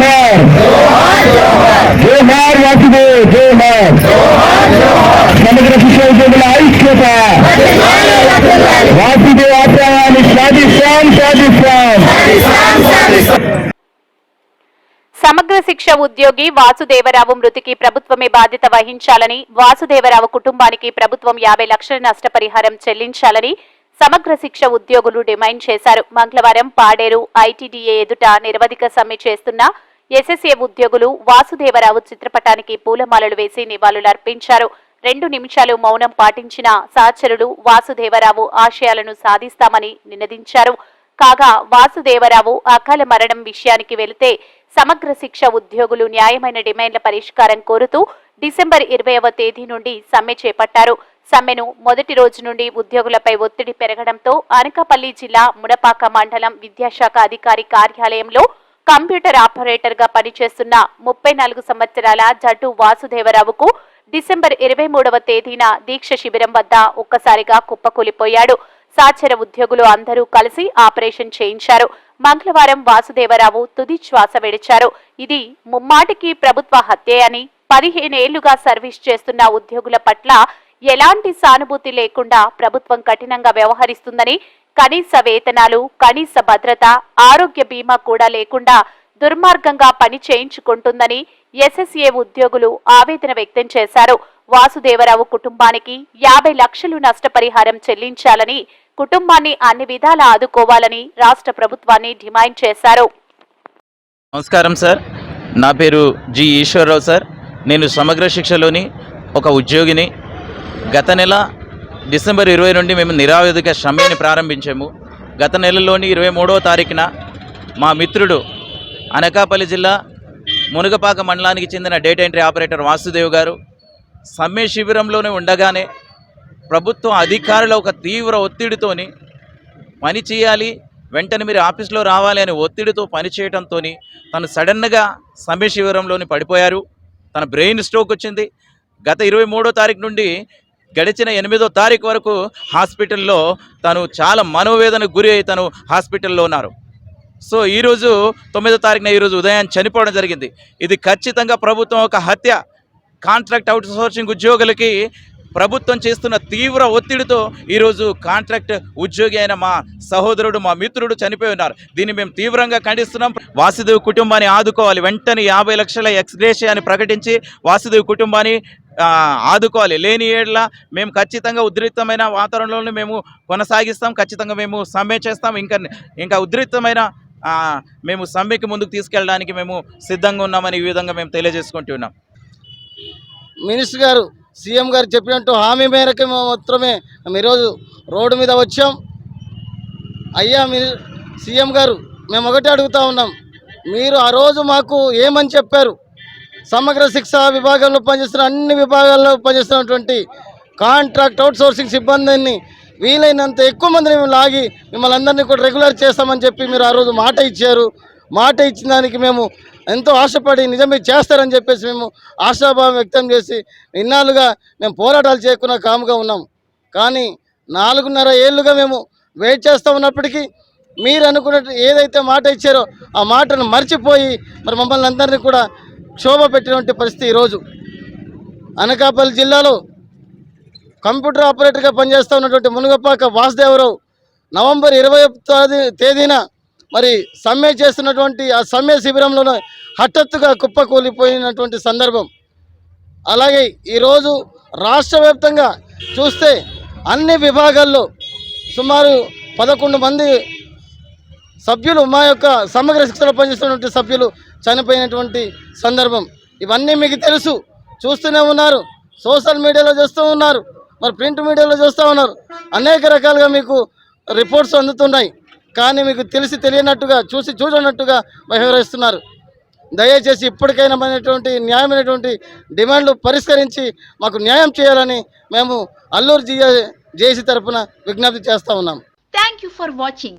జోహార్! జోహార్ వాసుదేవ్ జోహార్! సమగ్ర శిక్ష ఉద్యోగుల ఐక్యత! వాసుదేవ్ ఆశ్రయాన్ని సాధిస్తాం సాధిస్తాం! సమగ్ర శిక్ష ఉద్యోగి వాసుదేవరావు మృతికి ప్రభుత్వమే బాధ్యత వహించాలని వాసుదేవరావు కుటుంబానికి ప్రభుత్వం యాభై లక్షల నష్టపరిహారం చెల్లించాలని సమగ్ర శిక్ష ఉద్యోగులు డిమాండ్ చేశారు. మంగళవారం పాడేరు ఐటీడీఏ ఎదుట నిరవధిక సమ్మె చేస్తున్న ఎస్ఎస్ఏ ఉద్యోగులు వాసుదేవరావు చిత్రపటానికి పూలమాలలు వేసి నివాళులర్పించారు. రెండు నిమిషాలు మౌనం పాటించిన సహచరులు వాసుదేవరావు ఆశయాలను సాధిస్తామని నినదించారు. కాగా వాసుదేవరావు అకాల మరణం విషయానికి వెళితే సమగ్ర శిక్ష ఉద్యోగులు న్యాయమైన డిమాండ్ల పరిష్కారం కోరుతూ డిసెంబర్ ఇరవైవ తేదీ నుండి సమ్మె చేపట్టారు. సమ్మెను మొదటి రోజు నుండి ఉద్యోగులపై ఒత్తిడి పెరగడంతో అనకాపల్లి జిల్లా ముడపాక మండలం విద్యాశాఖ అధికారి కార్యాలయంలో కంప్యూటర్ ఆపరేటర్గా పనిచేస్తున్న ముప్పై నాలుగు సంవత్సరాల జట్టు వాసుదేవరావుకు డిసెంబర్ ఇరవై మూడవ తేదీన దీక్ష శిబిరం వద్ద ఒక్కసారిగా కుప్పకూలిపోయాడు. సాచర ఉద్యోగులు అందరూ కలిసి ఆపరేషన్ చేయించారు. మంగళవారం వాసుదేవరావు తుది శ్వాస విడిచారు. ఇది ముమ్మాటికి ప్రభుత్వ హత్యే అని పదిహేనేళ్ళుగా సర్వీస్ చేస్తున్న ఉద్యోగుల పట్ల ఎలాంటి సానుభూతి లేకుండా ప్రభుత్వం కఠినంగా వ్యవహరిస్తుందని కనీస వేతనాలు కనీస భద్రత ఆరోగ్య బీమా కూడా లేకుండా దుర్మార్గంగా పని చేయించుకుంటుందని ఎస్ఎస్ఏ ఉద్యోగులు ఆవేదన వ్యక్తం చేశారు. వాసుదేవరావు కుటుంబానికి యాభై లక్షలు నష్టపరిహారం చెల్లించాలని కుటుంబాన్ని అన్ని విధాలా ఆదుకోవాలని రాష్ట్ర ప్రభుత్వాన్ని డిమాండ్ చేశారు. నమస్కారం సార్. నా పేరు జి ఈశ్వరరావు సార్. నేను సమగ్ర శిక్షలోని ఒక ఉద్యోగిని. గత నెల డిసెంబర్ ఇరవై నుండి మేము నిరావేదిక సమ్మెని ప్రారంభించాము. గత నెలలోని ఇరవై మూడవ తారీఖున మా మిత్రుడు అనకాపల్లి జిల్లా మునుగపాక మండలానికి చెందిన డేటా ఎంట్రీ ఆపరేటర్ వాసుదేవ్ గారు సమ్మె శిబిరంలోనే ఉండగానే ప్రభుత్వం అధికారుల ఒక తీవ్ర ఒత్తిడితోని పని చేయాలి వెంటనే మీరు ఆఫీస్లో రావాలి అనే ఒత్తిడితో పనిచేయడంతో తను సడన్గా సమ్మె శిబిరంలోని పడిపోయారు. తన బ్రెయిన్ స్ట్రోక్ వచ్చింది. గత ఇరవై మూడో తారీఖు నుండి గడిచిన ఎనిమిదో తారీఖు వరకు హాస్పిటల్లో తను చాలా మనోవేదనకు గురి అయి తను హాస్పిటల్లో ఉన్నారు. సో ఈరోజు తొమ్మిదో తారీఖున ఈరోజు ఉదయం చనిపోవడం జరిగింది. ఇది ఖచ్చితంగా ప్రభుత్వం ఒక హత్య కాంట్రాక్ట్ అవుట్ సోర్సింగ్ ఉద్యోగులకి ప్రభుత్వం చేస్తున్న తీవ్ర ఒత్తిడితో ఈరోజు కాంట్రాక్ట్ ఉద్యోగి అయిన మా సహోదరుడు మా మిత్రుడు చనిపోయి ఉన్నారు. దీన్ని మేము తీవ్రంగా ఖండిస్తున్నాం. వాసుదేవ్ కుటుంబాన్ని ఆదుకోవాలి. వెంటనే యాభై లక్షల ఎక్స్గ్రేషియాన్ని ప్రకటించి వాసుదేవ్ కుటుంబాన్ని ఆదుకోవాలి. లేని ఏళ్ళ మేము ఖచ్చితంగా ఉద్రిక్తమైన వాతావరణంలో మేము కొనసాగిస్తాం. ఖచ్చితంగా మేము సమ్మె చేస్తాం. ఇంకా ఇంకా ఉద్రిక్తమైన మేము సమ్మెకి ముందుకు తీసుకెళ్ళడానికి మేము సిద్ధంగా ఉన్నామని ఈ విధంగా మేము తెలియజేసుకుంటున్నాం మినిస్టర్ గారు సీఎం గారు చెప్పినట్టు హామీ మేరకు మాత్రమే మేము ఈరోజు రోడ్డు మీద వచ్చాం. అయ్యా మీ సీఎం గారు మేము ఒకటే అడుగుతా ఉన్నాం. మీరు ఆ రోజు మాకు ఏమని చెప్పారు? సమగ్ర శిక్ష విభాగంలో పనిచేస్తున్న అన్ని విభాగాల్లో పనిచేస్తున్నటువంటి కాంట్రాక్ట్ అవుట్ సోర్సింగ్ సిబ్బందిని వీలైనంత ఎక్కువ మందిని మేము లాగి మిమ్మల్ని అందరినీ కూడా రెగ్యులర్ చేస్తామని చెప్పి మీరు ఆ రోజు మాట ఇచ్చారు. మాట ఇచ్చిన దానికి మేము ఎంతో ఆశపడి నిజమే చేస్తారని చెప్పేసి మేము ఆశాభావం వ్యక్తం చేసి ఇన్నాళ్ళుగా మేము పోరాటాలు చేయకుండా కాముగా ఉన్నాం. కానీ నాలుగున్నర ఏళ్ళుగా మేము వెయిట్ చేస్తూ ఉన్నప్పటికీ మీరు అనుకున్నట్టు ఏదైతే మాట ఇచ్చారో ఆ మాటను మర్చిపోయి మరి మమ్మల్ని అందరినీ కూడా క్షోభ పెట్టినటువంటి పరిస్థితి ఈరోజు. అనకాపల్లి జిల్లాలో కంప్యూటర్ ఆపరేటర్గా పనిచేస్తూ ఉన్నటువంటి మునుగపాక వాసుదేవరావు నవంబర్ ఇరవై తేదీన మరి సమ్మె చేస్తున్నటువంటి ఆ సమ్మె శిబిరంలోనే హఠాత్తుగా కుప్పకూలిపోయినటువంటి సందర్భం. అలాగే ఈరోజు రాష్ట్ర వ్యాప్తంగా చూస్తే అన్ని విభాగాల్లో సుమారు పదకొండు మంది సభ్యులు మా యొక్క సమగ్ర శిక్షణలో పనిచేస్తున్నటువంటి సభ్యులు చనిపోయినటువంటి సందర్భం. ఇవన్నీ మీకు తెలుసు. చూస్తూనే ఉన్నారు. సోషల్ మీడియాలో చూస్తూ ఉన్నారు. మరి ప్రింట్ మీడియాలో చూస్తూ ఉన్నారు. అనేక రకాలుగా మీకు రిపోర్ట్స్ అందుతున్నాయి. కానీ మీకు తెలిసి తెలియనట్టుగా చూసి చూడనట్టుగా వ్యవహరిస్తున్నారు. దయచేసి ఇప్పటికైనా మనటువంటి న్యాయమైనటువంటి డిమాండ్లు పరిష్కరించి మాకు న్యాయం చేయాలని మేము అల్లూరు జిఏ జేసీ తరపున విజ్ఞప్తి చేస్తూ ఉన్నాం. Thank you for watching